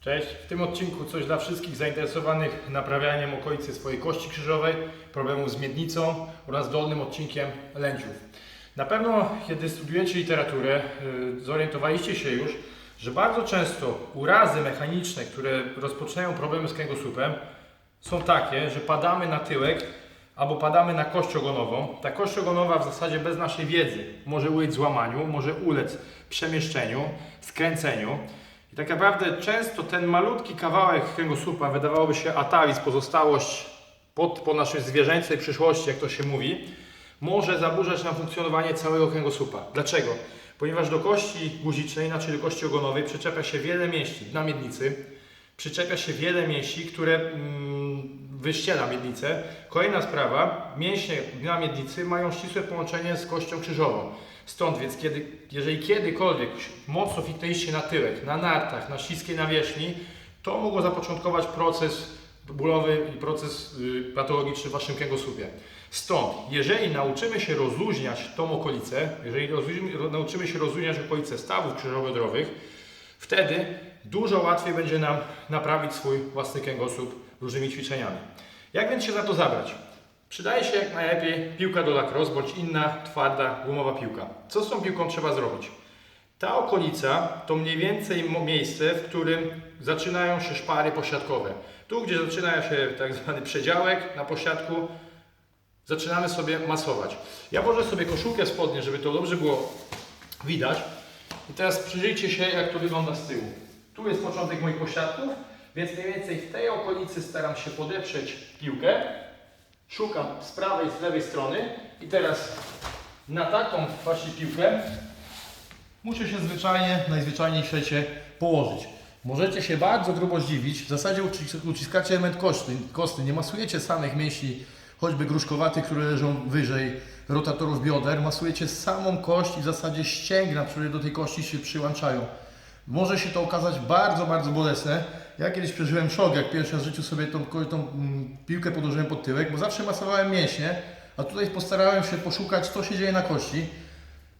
Cześć, w tym odcinku coś dla wszystkich zainteresowanych naprawianiem okolicy swojej kości krzyżowej, problemów z miednicą oraz dolnym odcinkiem lędźwiów. Na pewno, kiedy studujecie literaturę, yy, zorientowaliście się już, że bardzo często urazy mechaniczne, które rozpoczynają problemy z kręgosłupem, są takie, że padamy na tyłek albo padamy na kość ogonową. Ta kość ogonowa w zasadzie bez naszej wiedzy może ulec złamaniu, może ulec przemieszczeniu, skręceniu. I tak naprawdę często ten malutki kawałek kręgosłupa, wydawałoby się atavis, pozostałość po, po naszej zwierzęcej przyszłości, jak to się mówi, może zaburzać nam funkcjonowanie całego kręgosłupa. Dlaczego? Ponieważ do kości guzicznej, inaczej do kości ogonowej, przyczepia się wiele mięśni na miednicy, przyczepia się wiele mięśni, które mm, wyściela miednicę. Kolejna sprawa, mięśnie na miednicy mają ścisłe połączenie z kością krzyżową. Stąd więc, kiedy, jeżeli kiedykolwiek mocno fiknęliście na tyłek, na nartach, na śliskiej nawierzchni, to mogło zapoczątkować proces bólowy i proces y, patologiczny w waszym kręgosłupie. Stąd, jeżeli nauczymy się rozluźniać tą okolicę, jeżeli nauczymy się rozluźniać okolice stawów krzyżowo-drowych, wtedy dużo łatwiej będzie nam naprawić swój własny kręgosłup różnymi ćwiczeniami. Jak więc się za to zabrać? Przydaje się jak najlepiej piłka do lacrosse bądź inna twarda gumowa piłka. Co z tą piłką trzeba zrobić? Ta okolica to mniej więcej miejsce, w którym zaczynają się szpary posiadkowe. Tu, gdzie zaczyna się tak zwany przedziałek na posiadku, zaczynamy sobie masować. Ja włożę sobie koszulkę spodnie, żeby to dobrze było widać. I teraz przyjrzyjcie się, jak to wygląda z tyłu. Tu jest początek moich posiadków, więc mniej więcej w tej okolicy staram się podeprzeć piłkę. Szukam z prawej, z lewej strony i teraz na taką właśnie piłkę muszę się zwyczajnie, najzwyczajniej w świecie położyć. Możecie się bardzo grubo zdziwić, w zasadzie uci- uciskacie element kostny, kostny, nie masujecie samych mięśni, choćby gruszkowatych, które leżą wyżej rotatorów bioder, masujecie samą kość i w zasadzie ścięgna, które do tej kości się przyłączają. Może się to okazać bardzo, bardzo bolesne. Ja kiedyś przeżyłem szok, jak pierwszy raz w życiu sobie tą, tą mm, piłkę podłożyłem pod tyłek, bo zawsze masowałem mięśnie, a tutaj postarałem się poszukać, co się dzieje na kości.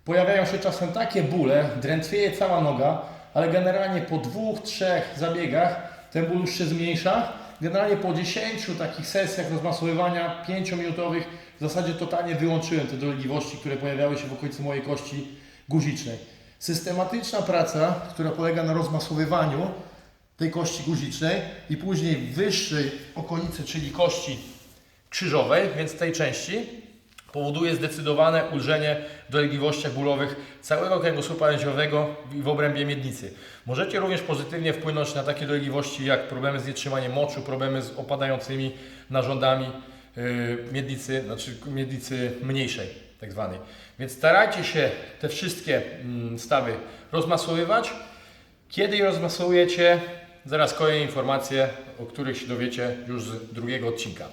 Pojawiają się czasem takie bóle, drętwieje cała noga, ale generalnie po dwóch, trzech zabiegach ten ból już się zmniejsza. Generalnie po 10 takich sesjach rozmasowywania 5-minutowych w zasadzie totalnie wyłączyłem te dolegliwości, które pojawiały się w okolicy mojej kości guzicznej. Systematyczna praca, która polega na rozmasowywaniu tej kości guzicznej i później wyższej okolicy, czyli kości krzyżowej, więc tej części, powoduje zdecydowane ulżenie w dolegliwościach bólowych całego kręgosłupa lędźwiowego i w obrębie miednicy. Możecie również pozytywnie wpłynąć na takie dolegliwości jak problemy z nietrzymaniem moczu, problemy z opadającymi narządami yy, miednicy, znaczy miednicy mniejszej, tak zwanej. Więc starajcie się te wszystkie mm, stawy rozmasowywać. Kiedy je rozmasowujecie, zaraz kolejne informacje, o których się dowiecie już z drugiego odcinka.